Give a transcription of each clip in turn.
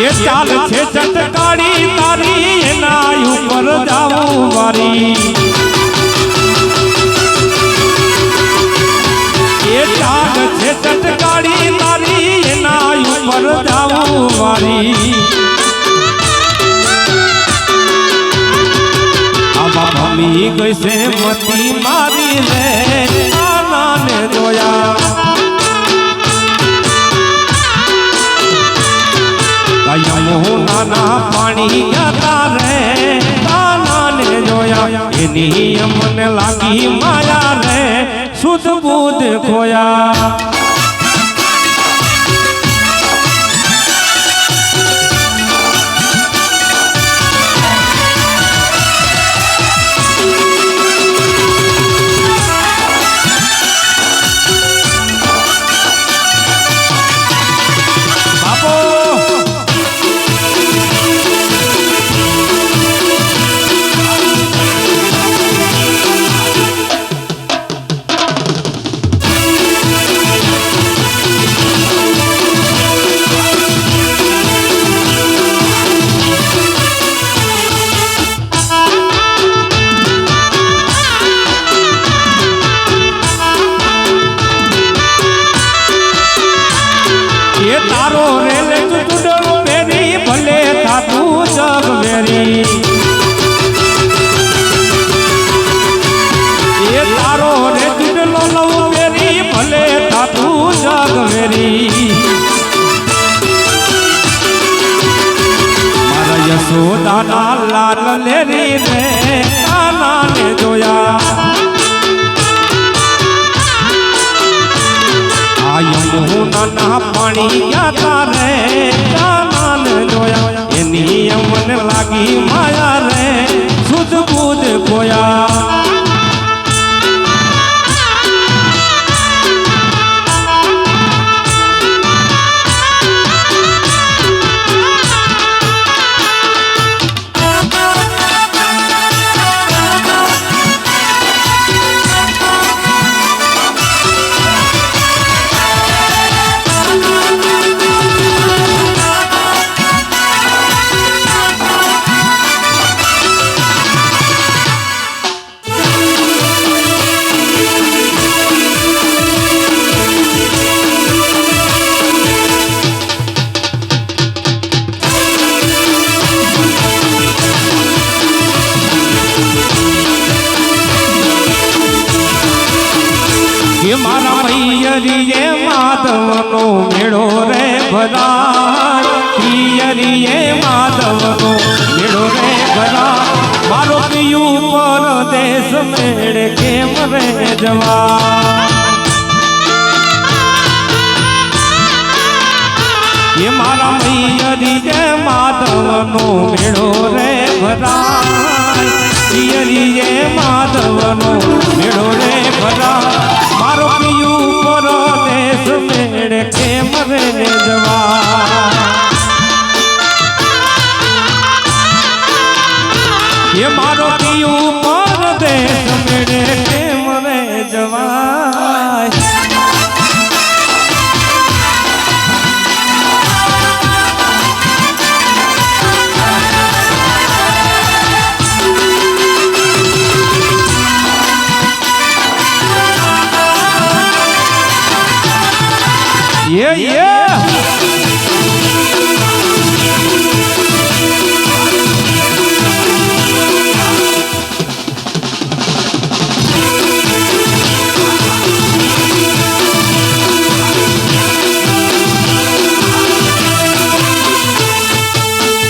એ ચાલ છે ચટકાડી તારી એના ઉપર જાવું મારી એ ચાલ છે ચટકાડી તારી એના ઉપર જાવું મારી ભમી ગઈ છે મતી મારી રે. કયું નાના પાણી ગયા રે તાનાને જોયા, એની અમને લાગી માયા રે, શુદ્ધ બુદ્ધ ખોયા. લાલ લેરી રે કાનાને જોયા યમુનાના પાણી ગયા રે કાનાન જોયા એની અમને લાગી માયા રે સુધ બુધ ખોયા જવા એ મારા મૈયરીએ માધવનો મેળો રે ભરાય. પિયરીએ માધવનો મેળો રે ભરાય. મારો પિયું પરદેશ મેળે કેમ રે જવા એ મારો પિયું પરદેશ મેળે Yeah, yeah.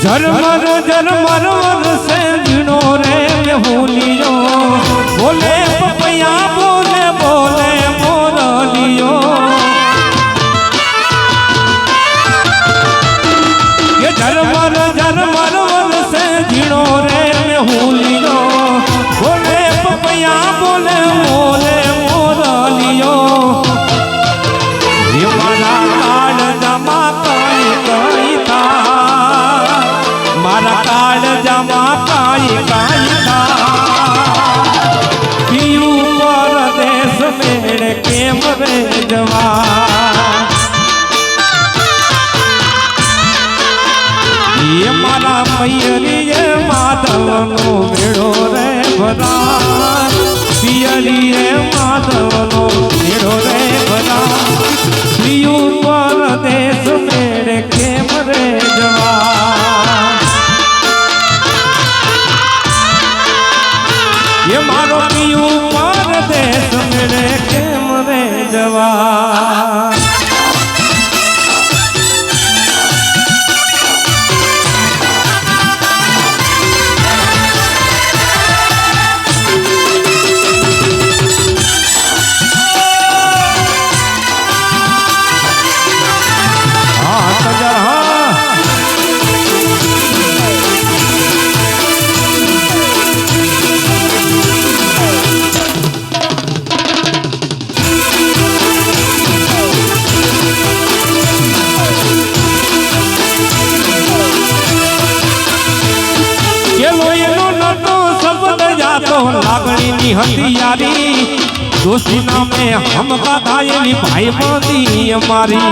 ઝરમર ઝરમર વરસે ઝીણો રે મેહુલિયો બોલે મારા મૈયરી એ માધવનો મેળો રે ભરા પિયરીએ માધવનો મેળો રે ભરા સ્ત્રીયું પરદેશ મેળે કેમ રે જવા? એ મારો પિયું પરદેશ મેળે કેમ રે જવા? દોસ્તી નામે હમ કાધા એની ભાઈ બંધી અમારી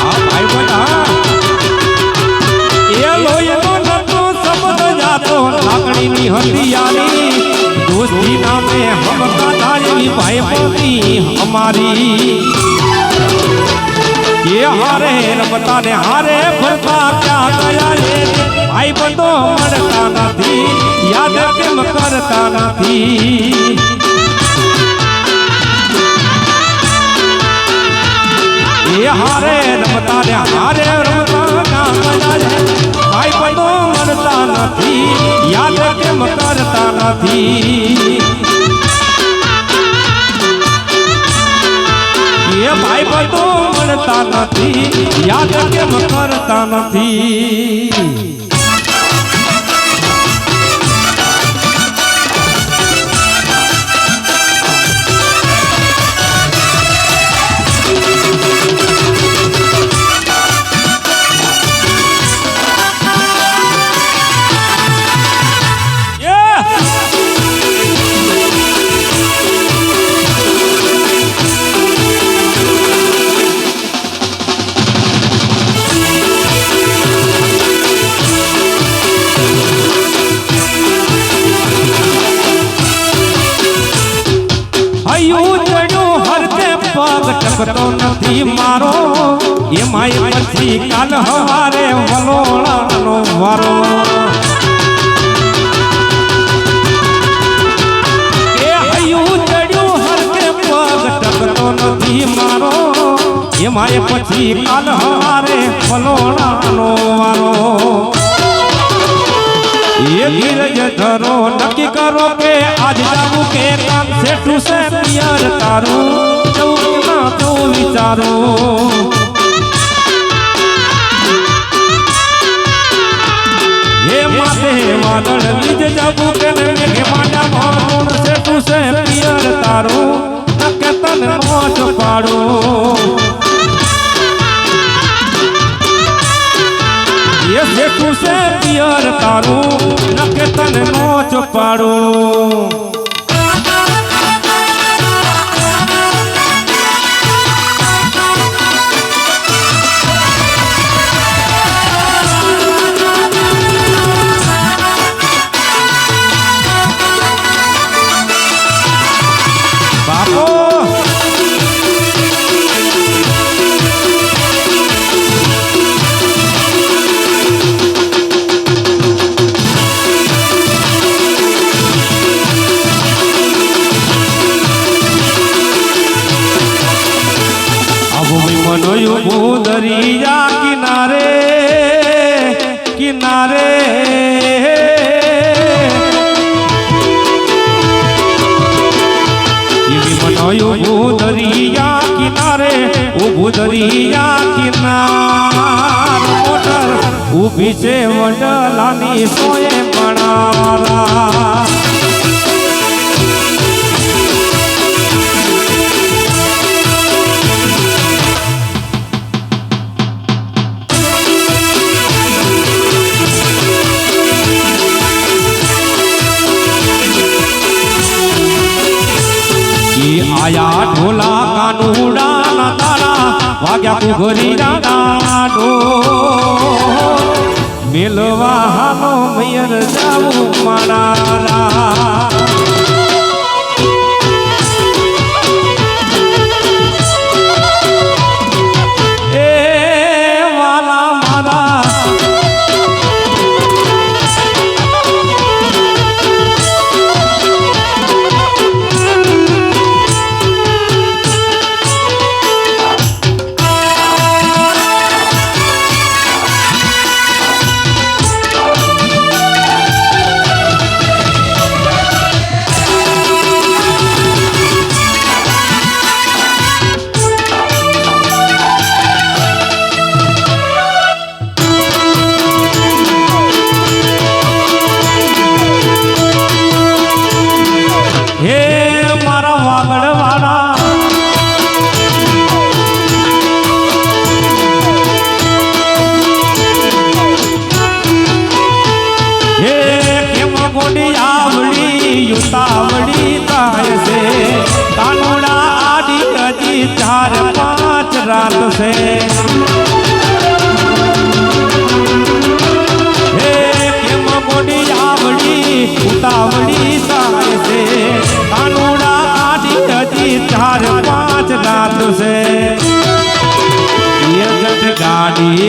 આ ભાઈ બંધા એલો એનો નતો શબ્દ જાતો લાગણીની હતી યારી દોસ્તી નામે હમ કાધા એની ભાઈ બંધી અમારી એ હારે રમતા ને હારે ફરતા ક્યાં ગયા રે ભાઈ બંધો મળતા નથી યાદ કેમ કરતા નથી એ હારે રમતા ને હારે રમતા ગયા રે ભાઈ બંધો નથી, યાદ કેમ કરતા નથી? એ ભાઈ બધો મળતા નથી, યાદ કેમ કરતા નથી? ટકતો નથી મારો એમાંય પછી કાલ હવારે વલોણાનો વારો એ હૈયું ચડ્યું હરકે પગ ટકતો નથી મારો એમાંય પછી કાલ હવારે વલોણાનો વારો એ ધીરજ ધરો નક્કી કરો કે આજ જાવું કે કામ સેઠું છે પિયર તારું જવું વિચારો હે માથે વાદળ લીજ જાબુ કે ને મેઘે માંડા ભાણ તું છે પિયર તારો નકે તન મોજ પાડો એ શેઠું છે પિયર તારું નકે તને નો ચોપાડું કિનારે ઓ ભૂદરિયા કિનાર મોટર ઊભી છે વડલાની સોએ પણારા વાગ્યા કુઘરી રાણા ડો મેલવા હાલો મયર જાવું મારા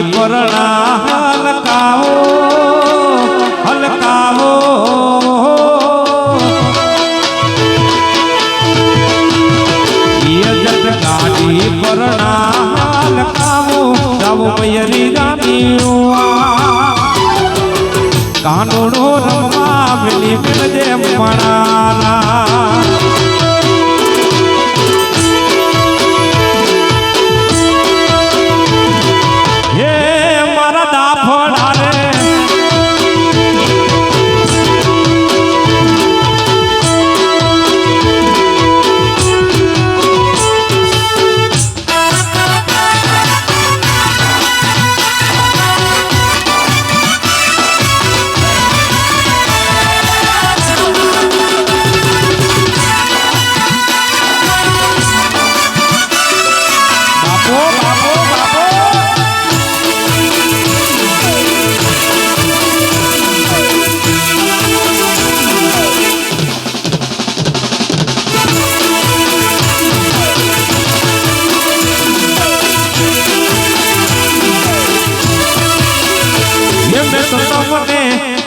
પરણા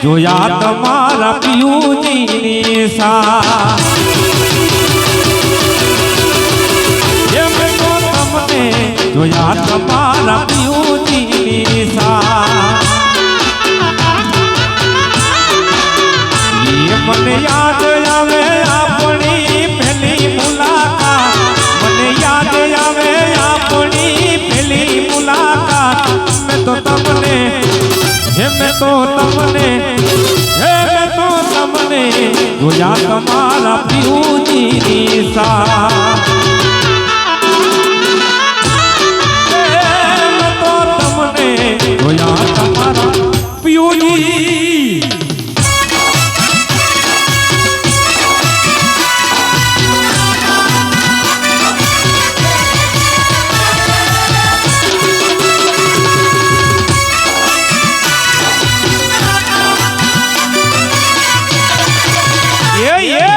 જોયા તમારા પિયુજીની સા તમને જોયા તમારા પિયુજીની સા મને યાદ જોયા તમારા પીઉજીની સા 可以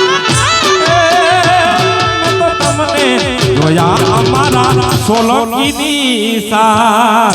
જોયા અમારા સોલંકી દિશા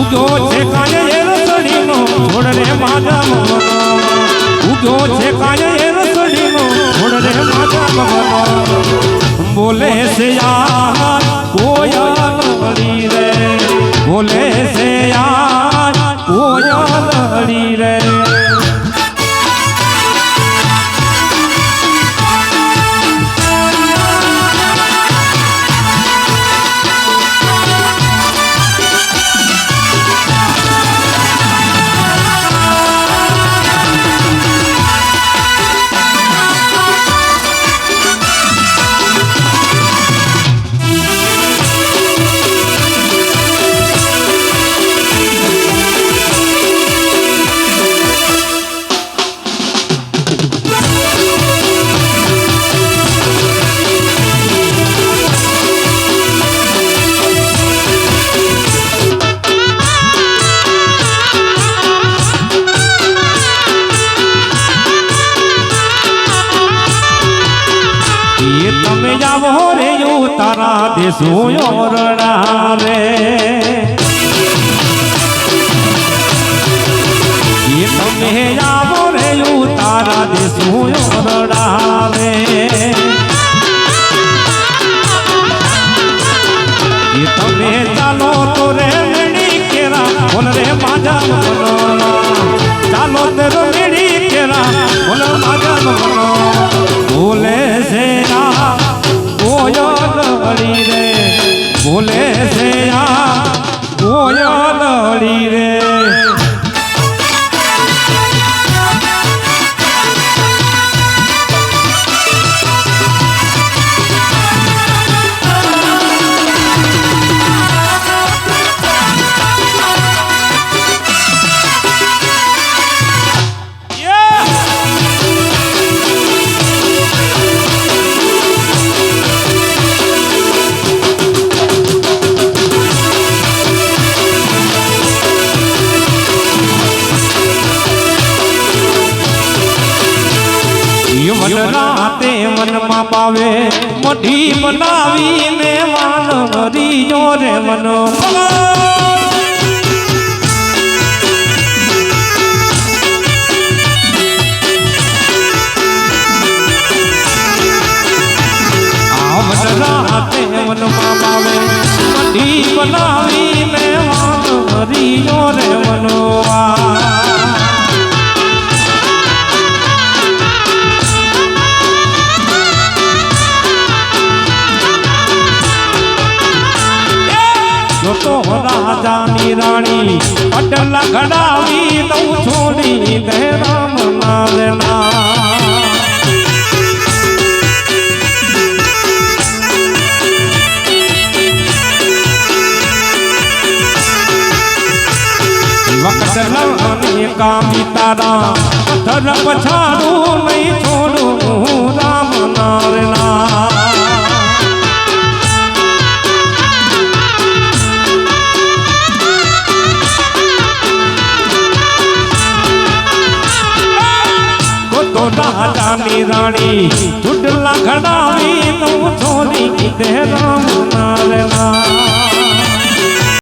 ઉગ્યો છે કાય એ રસડીનો છોડ રે માજા મનો ઉગ્યો છે કાય એ રસડીનો છોડ રે માજા મનો બોલે છે યાર કોયલ હરી રે. બોલે છે યાર કોયલ હરી રે. Lire. કામી તારા. પથ્થર પછાડું નહીં છોડું હું રામ નારના તો રાજાની રાણી. ચૂડલા ઘડાવી તું સીતે રામ